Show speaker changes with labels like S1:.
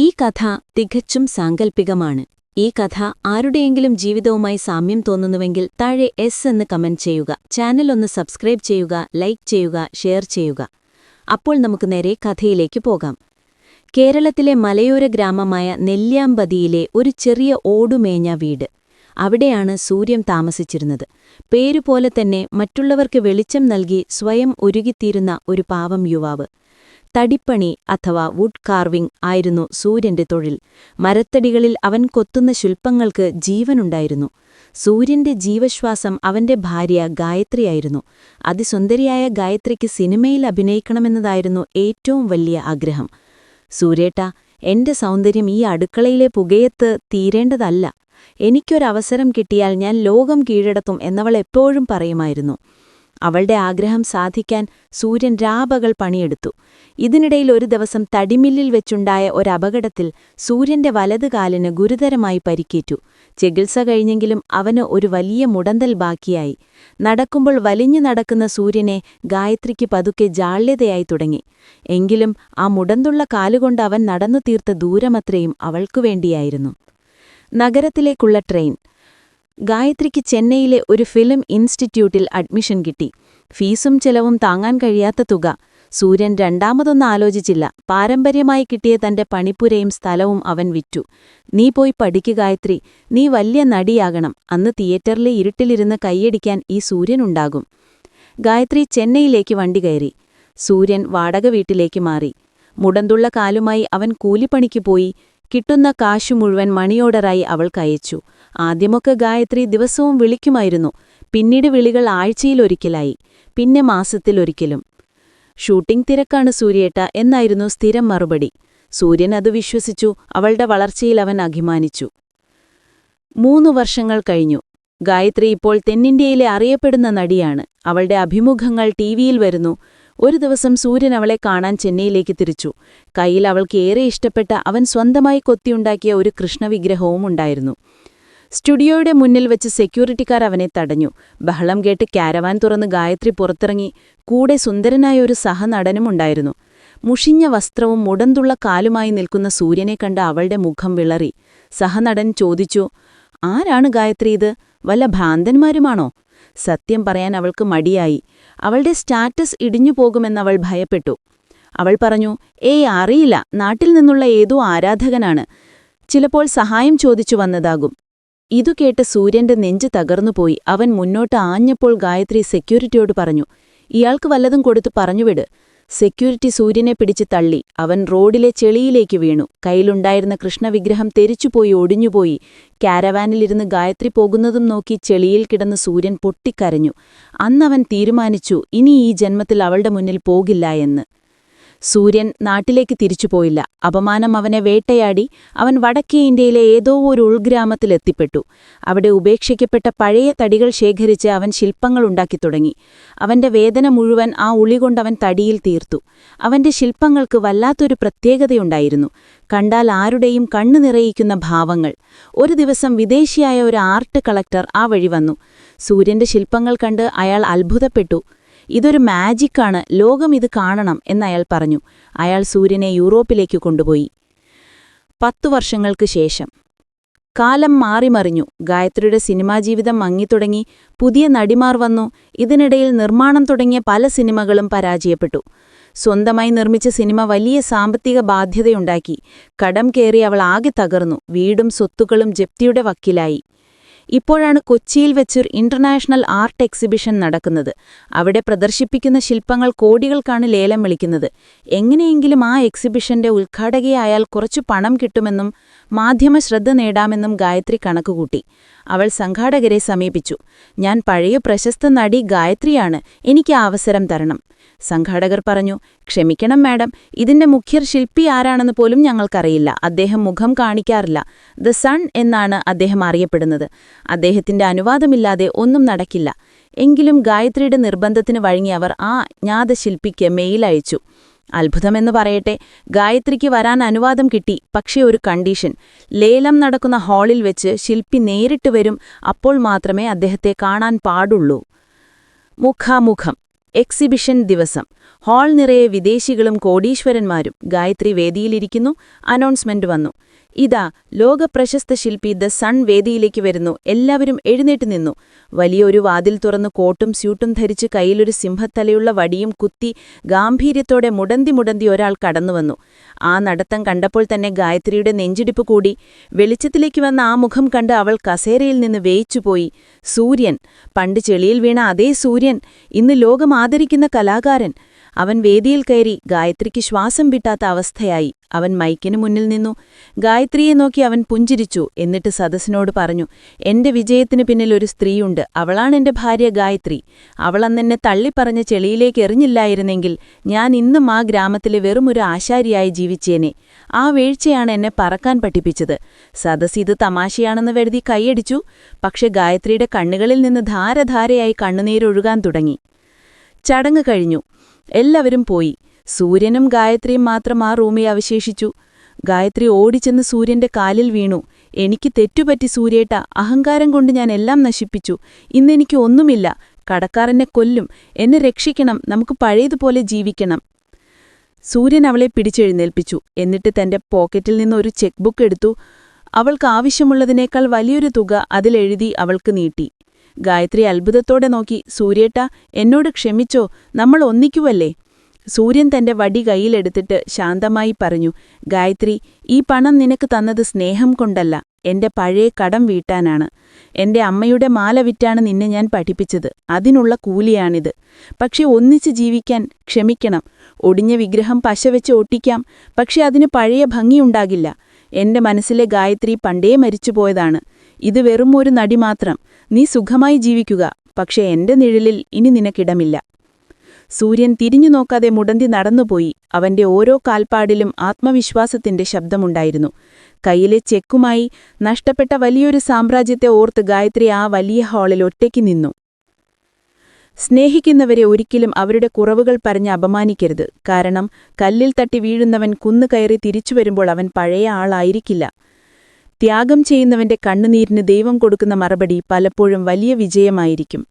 S1: ഈ കഥ തികച്ചും സാങ്കൽപ്പികമാണ്. ഈ കഥ ആരുടെയെങ്കിലും ജീവിതവുമായി സാമ്യം തോന്നുന്നുവെങ്കിൽ താഴെ എസ് എന്ന് കമന്റ് ചെയ്യുക. ചാനൽ ഒന്ന് സബ്സ്ക്രൈബ് ചെയ്യുക ലൈക്ക് ചെയ്യുക ഷെയർ ചെയ്യുക. അപ്പോൾ നമുക്ക് നേരെ കഥയിലേക്ക് പോകാം. കേരളത്തിലെ മലയോര ഗ്രാമമായ നെല്ലിയാമ്പതിയിലെ ഒരു ചെറിയ ഓടുമേഞ്ഞ വീട്. അവിടെയാണ് സൂര്യൻ താമസിച്ചിരുന്നത്. പേരുപോലെ തന്നെ മറ്റുള്ളവർക്ക് വെളിച്ചം നൽകി സ്വയം ഒരുകിത്തീരുന്ന ഒരു പാവം യുവാവ്. തടിപ്പണി അഥവാ വുഡ് കാർവിംഗ് ആയിരുന്നു സൂര്യന്റെ തൊഴിൽ. മരത്തടികളിൽ അവൻ കൊത്തുന്ന ശില്പങ്ങൾക്ക് ജീവനുണ്ടായിരുന്നു. സൂര്യന്റെ ജീവശ്വാസം അവന്റെ ഭാര്യ ഗായത്രിയായിരുന്നു അതിസുന്ദരിയായ ഗായത്രിക്ക് സിനിമയിൽ അഭിനയിക്കണമെന്നതായിരുന്നു ഏറ്റവും വലിയ ആഗ്രഹം. സൂര്യേട്ട എന്റെ സൗന്ദര്യം ഈ അടുക്കളയിലെ പുകയത്ത് തീരേണ്ടതല്ല. എനിക്കൊരവസരം കിട്ടിയാൽ ഞാൻ ലോകം കീഴടത്തും എന്നവൾ എപ്പോഴും പറയുമായിരുന്നു. അവളുടെ ആഗ്രഹം സാധിക്കാൻ സൂര്യൻ രാപകൾ പണിയെടുത്തു. ഇതിനിടയിൽ ഒരു ദിവസം തടിമില്ലിൽ വെച്ചുണ്ടായ ഒരപകടത്തിൽ സൂര്യന്റെ വലതുകാലിന് ഗുരുതരമായി പരിക്കേറ്റു. ചികിത്സ കഴിഞ്ഞെങ്കിലും അവന് ഒരു വലിയ മുടന്തൽ ബാക്കിയായി. നടക്കുമ്പോൾ വലിഞ്ഞു നടക്കുന്ന സൂര്യനെ ഗായത്രിക്ക് പതുക്കെ ജാള്യതയായി തുടങ്ങി. എങ്കിലും ആ മുടന്തുള്ള കാലുകൊണ്ട് അവൻ നടന്നു തീർത്ത ദൂരമത്രയും അവൾക്കുവേണ്ടിയായിരുന്നു നഗരത്തിലേക്കുള്ള ട്രെയിൻ. ഗായത്രിക്ക് ചെന്നൈയിലെ ഒരു ഫിലിം ഇൻസ്റ്റിറ്റ്യൂട്ടിൽ അഡ്മിഷൻ കിട്ടി. ഫീസും ചെലവും താങ്ങാൻ കഴിയാത്ത തുക. സൂര്യൻ രണ്ടാമതൊന്നും ആലോചിച്ചില്ല. പാരമ്പര്യമായി കിട്ടിയ തന്റെ പണിപ്പുരയും സ്ഥലവും അവൻ വിറ്റു. നീ പോയി പഠിക്കു ഗായത്രി. നീ വലിയ നടിയാകണം. അന്ന് തിയേറ്ററിലെ ഇരുട്ടിലിരുന്ന് കൈയടിക്കാൻ ഈ സൂര്യനുണ്ടാകും ഗായത്രി ചെന്നൈയിലേക്ക് വണ്ടി കയറി. സൂര്യൻ വാടക വീട്ടിലേക്ക് മാറി. മുടന്തുള്ള കാലുമായി അവൻ കൂലിപ്പണിക്ക് പോയി. കിട്ടുന്ന കാശു മുഴുവൻ അവൾ അവൾക്കയച്ചു ആദ്യമൊക്കെ ഗായത്രി ദിവസവും വിളിക്കുമായിരുന്നു. പിന്നീട് വിളികൾ ആഴ്ചയിലൊരിക്കലായി പിന്നെ മാസത്തിലൊരിക്കലും ഷൂട്ടിംഗ് തിരക്കാണ് സൂര്യേട്ട എന്നായിരുന്നു സ്ഥിരം മറുപടി. സൂര്യൻ അത് വിശ്വസിച്ചു. അവളുടെ വളർച്ചയിൽ അവൻ അഭിമാനിച്ചു. മൂന്നു വർഷങ്ങൾ കഴിഞ്ഞു. ഗായത്രി ഇപ്പോൾ തെന്നിന്ത്യയിലെ അറിയപ്പെടുന്ന നടിയാണ്. അവളുടെ അഭിമുഖങ്ങൾ ടിവിയിൽ വരുന്നു. ഒരു ദിവസം സൂര്യൻ അവളെ കാണാൻ ചെന്നൈയിലേക്ക് തിരിച്ചു. കയ്യിൽ അവൾക്ക് ഏറെ ഇഷ്ടപ്പെട്ട അവൻ സ്വന്തമായി കൊത്തിയുണ്ടാക്കിയ ഒരു കൃഷ്ണവിഗ്രഹവും ഉണ്ടായിരുന്നു. സ്റ്റുഡിയോയുടെ മുന്നിൽ വെച്ച് സെക്യൂരിറ്റിക്കാർ അവനെ തടഞ്ഞു. ബഹളം കേട്ട് കാരവാൻ തുറന്ന് ഗായത്രി പുറത്തിറങ്ങി. കൂടെ സുന്ദരനായ ഒരു സഹനടനും ഉണ്ടായിരുന്നു. മുഷിഞ്ഞ വസ്ത്രവും മുടന്തുള്ള കാലുമായി നിൽക്കുന്ന സൂര്യനെ കണ്ട അവളുടെ മുഖം വിളറി. സഹനടൻ ചോദിച്ചു ആരാണ് ഗായത്രി ഇത്? വല്ല ഭ്രാന്തന്മാരുമാണോ? സത്യം പറയാൻ അവൾക്ക് മടിയായി. അവളുടെ സ്റ്റാറ്റസ് ഇടിഞ്ഞു പോകുമെന്നവൾ ഭയപ്പെട്ടു. അവൾ പറഞ്ഞു ഏയ് അറിയില്ല. നാട്ടിൽ നിന്നുള്ള ഏതോ ആരാധകനാണ്. ചിലപ്പോൾ സഹായം ചോദിച്ചു വന്നതാകും. ഇതു കേട്ട് സൂര്യന്റെ നെഞ്ച് തകർന്നുപോയി അവൻ മുന്നോട്ട് ആഞ്ഞപ്പോൾ ഗായത്രി സെക്യൂരിറ്റിയോട് പറഞ്ഞു ഇയാൾക്ക് വല്ലതും കൊടുത്തു പറഞ്ഞുവിട്. സെക്യൂരിറ്റി സൂര്യനെ പിടിച്ച് തള്ളി. അവൻ റോഡിലെ ചെളിയിലേക്ക് വീണു. കയ്യിലുണ്ടായിരുന്ന കൃഷ്ണവിഗ്രഹം തെരിച്ചുപോയി ഒടിഞ്ഞുപോയി. കാരവാനിലിരുന്ന് ഗായത്രി പോകുന്നതും നോക്കി ചെളിയിൽ കിടന്ന് സൂര്യൻ പൊട്ടിക്കരഞ്ഞു. അന്നവൻ തീരുമാനിച്ചു ഇനി ഈ ജന്മത്തിൽ അവളുടെ മുന്നിൽ പോകില്ല എന്ന്. സൂര്യൻ നാട്ടിലേക്ക് തിരിച്ചുപോയില്ല. അപമാനം അവനെ വേട്ടയാടി അവൻ വടക്കേ ഇന്ത്യയിലെ ഏതോ ഒരു ഉൾഗ്രാമത്തിലെത്തിപ്പെട്ടു അവിടെ ഉപേക്ഷിക്കപ്പെട്ട പഴയ തടികൾ ശേഖരിച്ച് അവൻ ശില്പങ്ങൾ ഉണ്ടാക്കി തുടങ്ങി. അവന്റെ വേദന മുഴുവൻ ആ ഉളികൊണ്ടവൻ തടിയിൽ തീർത്തു. അവന്റെ ശില്പങ്ങൾക്ക് വല്ലാത്തൊരു പ്രത്യേകതയുണ്ടായിരുന്നു. കണ്ടാൽ ആരുടെയും കണ്ണു നിറയിക്കുന്ന ഭാവങ്ങൾ. ഒരു ദിവസം വിദേശിയായ ഒരു ആർട്ട് കളക്ടർ ആ വഴി വന്നു. സൂര്യന്റെ ശില്പങ്ങൾ കണ്ട് അയാൾ അത്ഭുതപ്പെട്ടു. ഇതൊരു മാജിക്കാണ്. ലോകം ഇത് കാണണം എന്നയാൾ പറഞ്ഞു. അയാൾ സൂര്യനെ യൂറോപ്പിലേക്ക് കൊണ്ടുപോയി. പത്തു വർഷങ്ങൾക്ക് ശേഷം. കാലം മാറിമറിഞ്ഞു. ഗായത്രിയുടെ സിനിമാ ജീവിതം മങ്ങിത്തുടങ്ങി. പുതിയ നടിമാർ വന്നു. ഇതിനിടയിൽ നിർമ്മാണം തുടങ്ങിയ പല സിനിമകളും പരാജയപ്പെട്ടു. സ്വന്തമായി നിർമ്മിച്ച സിനിമ വലിയ സാമ്പത്തിക ബാധ്യതയുണ്ടാക്കി. കടം കയറി അവൾ ആകെ തകർന്നു. വീടും സ്വത്തുക്കളും ജപ്തിയുടെ വക്കിലായി. ഇപ്പോഴാണ് കൊച്ചിയിൽ വെച്ചൊരു ഇന്റർനാഷണൽ ആർട്ട് എക്സിബിഷൻ നടക്കുന്നത്. അവിടെ പ്രദർശിപ്പിക്കുന്ന ശില്പങ്ങൾ കോടികൾക്കാണ് ലേലം വിളിക്കുന്നത്. എങ്ങനെയെങ്കിലും ആ എക്സിബിഷന്റെ ഉദ്ഘാടകയായാൽ കുറച്ചു പണം കിട്ടുമെന്നും മാധ്യമ ശ്രദ്ധ നേടാമെന്നും ഗായത്രി കണക്കുകൂട്ടി. അവൾ സംഘാടകരെ സമീപിച്ചു. ഞാൻ പഴയ പ്രശസ്ത നടി ഗായത്രിയാണ്. എനിക്ക് അവസരം തരണം. സംഘാടകർ പറഞ്ഞു ക്ഷമിക്കണം മാഡം. ഇതിന്റെ മുഖ്യർ ശില്പി ആരാണെന്ന് പോലും ഞങ്ങൾക്കറിയില്ല. അദ്ദേഹം മുഖം കാണിക്കാറില്ല. ദ സൺ എന്നാണ് അദ്ദേഹം അറിയപ്പെടുന്നത്. അദ്ദേഹത്തിന്റെ അനുവാദമില്ലാതെ ഒന്നും നടക്കില്ല. എങ്കിലും ഗായത്രിയുടെ നിർബന്ധത്തിന് വഴങ്ങി അവർ ആ ജ്ഞാതശില്പിക്ക് മെയിൽ അയച്ചു. അത്ഭുതമെന്ന് പറയട്ടെ ഗായത്രിക്ക് വരാൻ അനുവാദം കിട്ടി പക്ഷേ ഒരു കണ്ടീഷൻ. ലേലം നടക്കുന്ന ഹാളിൽ വെച്ച് ശില്പി നേരിട്ട് വരും അപ്പോൾ മാത്രമേ അദ്ദേഹത്തെ കാണാൻ പാടുള്ളൂ. മുഖാമുഖം. എക്സിബിഷൻ ദിവസം. ഹാൾ നിറയെ വിദേശികളും കോടീശ്വരന്മാരും ഗായത്രി വേദിയിലിരിക്കുന്നു. അനൗൺസ്മെന്റ് വന്നു. ഇതാ ലോകപ്രശസ്ത ശില്പി ദ സൺ വേദിയിലേക്ക് വരുന്നു. എല്ലാവരും എഴുന്നേറ്റ് നിന്നു. വലിയൊരു വാതിൽ തുറന്ന് കോട്ടും സ്യൂട്ടും ധരിച്ച് കയ്യിലൊരു സിംഹത്തലയുള്ള വടിയും കുത്തി ഗാംഭീര്യത്തോടെ മുടന്തി മുടന്തി ഒരാൾ കടന്നുവന്നു. ആ നടത്തം കണ്ടപ്പോൾ തന്നെ ഗായത്രിയുടെ നെഞ്ചിടിപ്പ് കൂടി. വെളിച്ചത്തിലേക്ക് വന്ന ആ മുഖം കണ്ട് അവൾ കസേരയിൽ നിന്ന് വേയിച്ചുപോയി. സൂര്യൻ പണ്ട് ചെളിയിൽ വീണ അതേ സൂര്യൻ ഇന്ന് ലോകം ആദരിക്കുന്ന കലാകാരൻ. അവൻ വേദിയിൽ കയറി ഗായത്രിക്ക് ശ്വാസം വിട്ടാത്ത അവസ്ഥയായി. അവൻ മൈക്കിനു മുന്നിൽ നിന്നു. ഗായത്രിയെ നോക്കി അവൻ പുഞ്ചിരിച്ചു. എന്നിട്ട് സദസ്സിനോട് പറഞ്ഞു എന്റെ വിജയത്തിനു പിന്നിൽ ഒരു സ്ത്രീയുണ്ട്. അവളാണ് എന്റെ ഭാര്യ ഗായത്രി. അവളന്നെന്നെ തള്ളിപ്പറഞ്ഞ ചെളിയിലേക്ക് എറിഞ്ഞില്ലായിരുന്നെങ്കിൽ ഞാൻ ഇന്നും ആ ഗ്രാമത്തിലെ വെറുമൊരു ആശാരിയായി ജീവിച്ചേനെ. ആ വീഴ്ചയാണ് എന്നെ പറക്കാൻ പഠിപ്പിച്ചത്. സദസ് ഇത് തമാശയാണെന്ന് കരുതി കൈയടിച്ചു. പക്ഷെ ഗായത്രിയുടെ കണ്ണുകളിൽ നിന്ന് ധാരധാരയായി കണ്ണുനീരൊഴുകാൻ തുടങ്ങി. ചടങ്ങ് കഴിഞ്ഞു. എല്ലാവരും പോയി. സൂര്യനും ഗായത്രിയും മാത്രം ആ റൂമിൽ അവശേഷിച്ചു. ഗായത്രി ഓടിച്ചെന്ന് സൂര്യന്റെ കാലിൽ വീണു. എനിക്ക് തെറ്റുപറ്റി സൂര്യേട്ട അഹങ്കാരം കൊണ്ട് ഞാൻ എല്ലാം നശിപ്പിച്ചു. ഇന്നെനിക്ക് ഒന്നുമില്ല. കടക്കാരനെ കൊല്ലും. എന്നെ രക്ഷിക്കണം. നമുക്ക് പഴയതുപോലെ ജീവിക്കണം. സൂര്യൻ അവളെ പിടിച്ചെഴുന്നേൽപ്പിച്ചു. എന്നിട്ട് തന്റെ പോക്കറ്റിൽ നിന്ന് ഒരു ചെക്ക് ബുക്ക് എടുത്തു. അവൾക്ക് ആവശ്യമുള്ളതിനേക്കാൾ വലിയൊരു തുക അതിലെഴുതി അവൾക്ക് നീട്ടി. ഗായത്രി അത്ഭുതത്തോടെ നോക്കി സൂര്യേട്ട എന്നോട് ക്ഷമിച്ചോ നമ്മൾ ഒന്നിക്കുവല്ലേ? സൂര്യൻ തന്റെ വടി കൈയിലെടുത്തിട്ട് ശാന്തമായി പറഞ്ഞു ഗായത്രി ഈ പണം നിനക്ക് തന്നത് സ്നേഹം കൊണ്ടല്ല എന്റെ പഴയ കടം വീട്ടാനാണ്. എന്റെ അമ്മയുടെ മാല വിറ്റാണ് നിന്നെ ഞാൻ പഠിപ്പിച്ചത് അതിനുള്ള കൂലിയാണിത്. പക്ഷെ ഒന്നിച്ച് ജീവിക്കാൻ ക്ഷമിക്കണം ഒടിഞ്ഞ വിഗ്രഹം പശ വെച്ച് ഒട്ടിക്കാം പക്ഷെ അതിന് പഴയ ഭംഗിയുണ്ടാകില്ല. എന്റെ മനസ്സിലെ ഗായത്രി പണ്ടേ മരിച്ചുപോയതാണ്. ഇത് വെറും ഒരു നടി മാത്രം. നീ സുഖമായി ജീവിക്കുക. പക്ഷേ എന്റെ നിഴലിൽ ഇനി നിനക്കിടമില്ല. സൂര്യൻ തിരിഞ്ഞു നോക്കാതെ മുടന്തി നടന്നുപോയി. അവന്റെ ഓരോ കാൽപ്പാടിലും ആത്മവിശ്വാസത്തിന്റെ ശബ്ദമുണ്ടായിരുന്നു. കയ്യിലെ ചെക്കുമായി നഷ്ടപ്പെട്ട വലിയൊരു സാമ്രാജ്യത്തെ ഓർത്ത് ഗായത്രി ആ വലിയ ഹാളിൽ ഒറ്റയ്ക്ക് നിന്നു. സ്നേഹിക്കുന്നവരെ ഒരിക്കലും അവരുടെ കുറവുകൾ പറഞ്ഞ് അപമാനിക്കരുത്. കാരണം കല്ലിൽ തട്ടി വീഴുന്നവൻ കുന്നുകയറി തിരിച്ചുവരുമ്പോൾ അവൻ പഴയ ആളായിരിക്കില്ല. ത്യാഗം ചെയ്യുന്നവന്റെ കണ്ണുനീരിന് ദൈവം കൊടുക്കുന്ന മറുപടി പലപ്പോഴും വലിയ വിജയമായിരിക്കും.